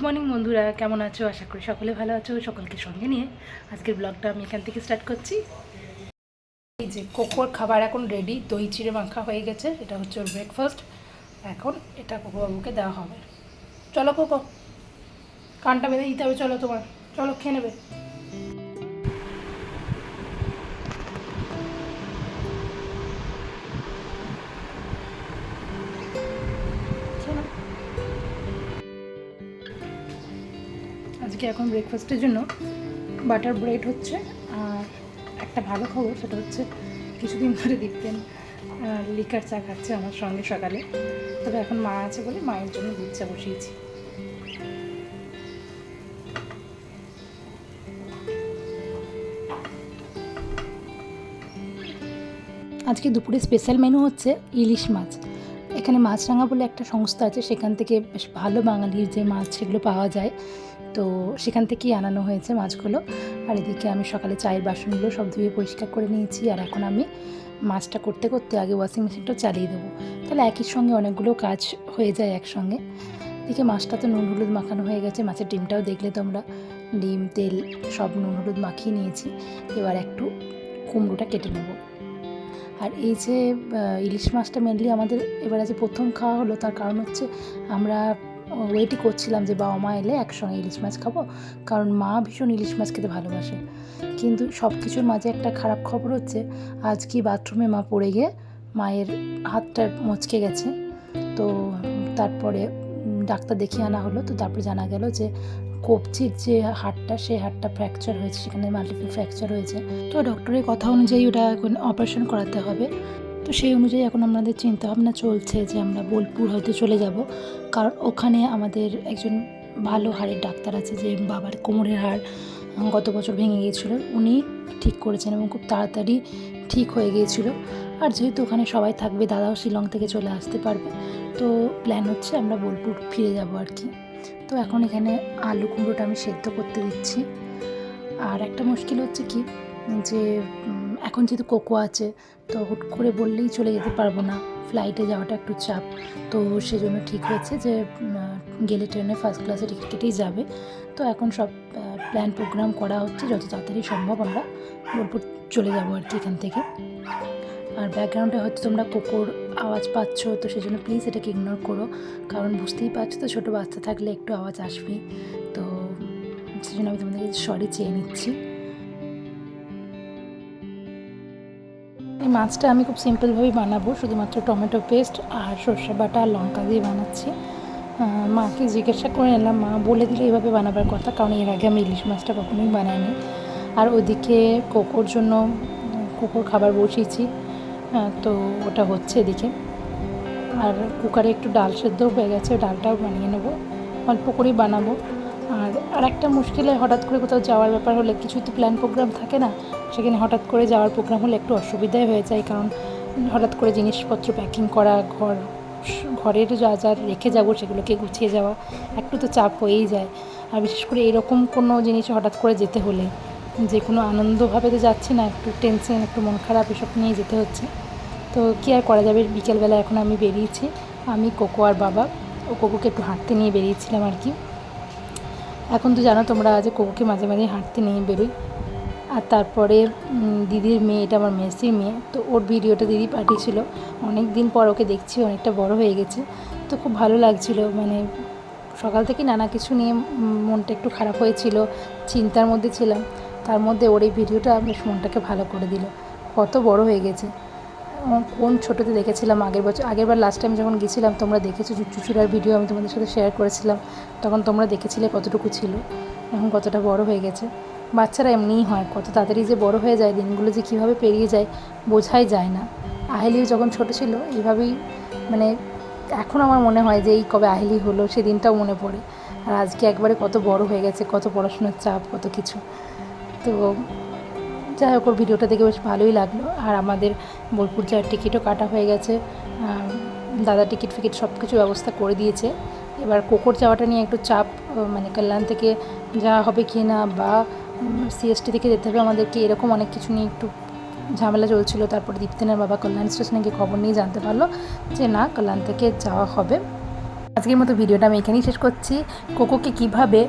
Good morning বন্ধুরা। কেমন আছো? আশা করি সকলে ভালো আছো। সকলকে সঙ্গে নিয়ে আজকের ব্লগটা আমি এখান থেকে স্টার্ট করছি। এই যে কোকোর খাবার এখন রেডি দই চিড়ে মাখা হয়ে গেছে, এটা হচ্ছে ওর ব্রেকফাস্ট এখন এটা কোকো বাবুকে দেওয়া হবে। চলো কোকো, কানটা বেঁধে দিতে হবে, চলো তোমার। চলো খেয়ে নেবে। আজকে এখন ব্রেকফাস্টের জন্য বাটার ব্রেড হচ্ছে আর একটা ভালো খবর, সেটা হচ্ছে কিছুদিন ধরে দেখতেন লিকার চা খাচ্ছে আমার সঙ্গে সকালে। তবে এখন মা আছে বলে মায়ের জন্য দুধ চা বসিয়েছি। আজকে দুপুরে স্পেশাল মেনু হচ্ছে ইলিশ মাছ। এখানে মাছরাঙা বলে একটা সংস্থা আছে, সেখান থেকে বেশ ভালো বাঙালির যে মাছ সেগুলো পাওয়া যায়। তো সেখান থেকেই আনানো হয়েছে মাছগুলো। আর এদিকে আমি সকালে চায়ের বাসনগুলো সব ধুয়ে পরিষ্কার করে নিয়েছি। আর এখন আমি মাছটা করতে করতে আগে ওয়াশিং মেশিনটা চালিয়ে দেবো। তাহলে একই সঙ্গে অনেকগুলো কাজ হয়ে যায় একসঙ্গে। এদিকে মাছটা তো নুন হলুদ মাখানো হয়ে গেছে। মাছের ডিমটাও দেখলে তোমরা। ডিম, তেল সব নুন হলুদ মাখিয়ে নিয়েছি। এবার একটু কুমড়োটা কেটে নেব। আর এই যে ইলিশ মাছটা মেনলি আমাদের এবার যে প্রথম খাওয়া হলো, তার কারণ হচ্ছে আমরা ওয়েটই করছিলাম যে বাবা মা এলে একসঙ্গে ইলিশ মাছ খাব, কারণ মা ভীষণ ইলিশ মাছ খেতে ভালোবাসে। কিন্তু সব কিছুর মাঝে একটা খারাপ খবর হচ্ছে আজকে বাথরুমে মা পড়ে গিয়ে মায়ের হাতটা মচকে গেছে। তো তারপরে ডাক্তার দেখিয়ে আনা হলো, তো তারপরে জানা গেল যে কবজির যে হাড়টা, সেই হাড়টা ফ্র্যাকচার হয়েছে, সেখানে মাল্টিপল ফ্র্যাকচার হয়েছে। তো ডক্টরের কথা অনুযায়ী ওটা এখন অপারেশন করাতে হবে। তো সেই অনুযায়ী এখন আমাদের চিন্তা ভাবনা চলছে যে আমরা বোলপুর হয়তো চলে যাব। কারণ ওখানে আমাদের একজন ভালো হাড়ের ডাক্তার আছে যে বাবার কোমরের হাড় গত বছর ভেঙে গিয়েছিল। উনি ঠিক করেছেন এবং খুব তাড়াতাড়ি ঠিক হয়ে গিয়েছিল। আর যেহেতু ওখানে সবাই থাকবে, দাদাও শিলং থেকে চলে আসতে পারবে। তো প্ল্যান হচ্ছে আমরা বোলপুর ফিরে যাব আর কি। তো এখন এখানে আলু কুমড়োটা আমি সেদ্ধ করতে দিচ্ছি। আর একটা মুশকিল হচ্ছে কি, যে এখন যেহেতু কোকো আছে, তো হুট করে বললেই চলে যেতে পারব না। ফ্লাইটে যাওয়াটা একটু চাপ। তো সেজন্য ঠিক হয়েছে যে গেলে ট্রেনে ফার্স্ট ক্লাসে টিকিট কেটেই যাবে। তো এখন সব প্ল্যান প্রোগ্রাম করা হচ্ছে, যত তাড়াতাড়ি সম্ভব আমরা বোলপুর চলে যাব আর কি এখান থেকে। আর ব্যাকগ্রাউন্ডে হয়তো তোমরা কোকোর আওয়াজ পাচ্ছ, তো সেজন্য প্লিজ এটাকে ইগনোর করো। কারণ বুঝতেই পারছ তো ছোটো বাচ্চা থাকলে একটু আওয়াজ আসবেই। তো সেজন্য আমি তোমাদেরকে সরি চেয়ে নিচ্ছি। এই মাছটা আমি খুব সিম্পলভাবেই বানাবো। শুধুমাত্র টমেটো পেস্ট আর সর্ষে বাটা আর লঙ্কা দিয়ে বানাচ্ছি। মাকে জিজ্ঞাসা করে নিলাম মা, বলে দিলে এইভাবে বানাবার কথা? কারণ এর আগে আমি ইলিশ মাছটা কখনোই বানাইনি। আর ওদিকে কোকোর জন্য কোকোর খাবার বসিয়েছি। তো ওটা হচ্ছে এদিকে। আর কুকারে একটু ডাল সেদ্ধ হয়ে গেছে, ডালটাও বানিয়ে নেব। অল্প করেই বানাবো। আর আর একটা মুশকিলে হঠাৎ করে কোথাও যাওয়ার ব্যাপার হলে কিছুই তো প্ল্যান প্রোগ্রাম থাকে না। সেখানে হঠাৎ করে যাওয়ার প্রোগ্রাম হলে একটু অসুবিধাই হয়ে যায়, কারণ হঠাৎ করে জিনিসপত্র প্যাকিং করা, ঘর, ঘরের যা যা রেখে যাব সেগুলোকে গুছিয়ে যাওয়া, একটু তো চাপ হয়েই যায়। আর বিশেষ করে এরকম কোনো জিনিস হঠাৎ করে যেতে হলে, যে কোনো আনন্দভাবে তো যাচ্ছি না, একটু টেনশন একটু মন খারাপ এসব নিয়ে যেতে হচ্ছে। তো কী আর করা যাবে? বিকেলবেলা এখন আমি বেরিয়েছি, আমি, কোকো আর বাবা, ও কোকোকে একটু হাঁটতে নিয়ে বেরিয়েছিলাম আর কি। এখন তো জানো তোমরা আজ কোকোকে মাঝে মাঝে হাঁটতে নিয়ে বেরোই। আর তারপরে দিদির মেয়ে, এটা আমার মেসির মেয়ে, তো ওর ভিডিওটা দিদি পাঠিয়েছিল। অনেক দিন পর ওকে দেখছি, অনেকটা বড় হয়ে গেছে। তো খুব ভালো লাগছিল মানে সকাল থেকে নানা কিছু নিয়ে মনটা একটু খারাপ হয়েছিল, চিন্তার মধ্যে ছিলাম। তার মধ্যে ওর এই ভিডিওটা বেশ মনটাকে ভালো করে দিল। কত বড় হয়ে গেছে। কোন ছোটোতে দেখেছিলাম আগের বছর আগেরবার লাস্ট টাইম যখন গেছিলাম, তোমরা দেখেছ চুচুড়ার ভিডিও আমি তোমাদের সাথে শেয়ার করেছিলাম, তখন তোমরা দেখেছিলে কতটুকু ছিল, এখন কতটা বড় হয়ে গেছে। বাচ্চারা এমনিই হয়, কত তাড়াতাড়ি যে বড় হয়ে যায়, দিনগুলো যে কীভাবে পেরিয়ে যায় বোঝাই যায় না। আহেলিও যখন ছোট ছিল, এইভাবেই মানে এখন আমার মনে হয় যে এই কবে আহেলি হলো, সেদিনটাও মনে পড়ে। আর আজকে একবারে কত বড় হয়ে গেছে, কত পড়াশোনার চাপ, কত কিছু। তো যাই হোক ভিডিওটা দেখে বেশ ভালোই লাগল। আর আমাদের বোলপুর যাওয়ার টিকিটও কাটা হয়ে গেছে। দাদা টিকিট ফিকিট সব কিছু ব্যবস্থা করে দিয়েছে। এবার কোকর যাওয়াটা নিয়ে একটু চাপ মানে কল্যাণ থেকে যাওয়া হবে কি না, বা সিএসটি থেকে যেতে হবে। আমাদেরকে এরকম অনেক কিছু নিয়ে একটু ঝামেলা চলছিল। তারপর দীপ্তেনের বাবা কল্যাণ স্টেশনে গিয়ে খবর নিয়ে জানতে পারল যে, না, কল্যাণ থেকে যাওয়া হবে। আজকের মতো ভিডিওটা আমি এখানেই শেষ করছি। কোকোকে কীভাবে,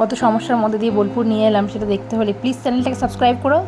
কত সমস্যার মধ্যে দিয়ে বোলপুর নিয়ে এলাম সেটা দেখতে হলে প্লিজ চ্যানেলটাকে সাবস্ক্রাইব করো।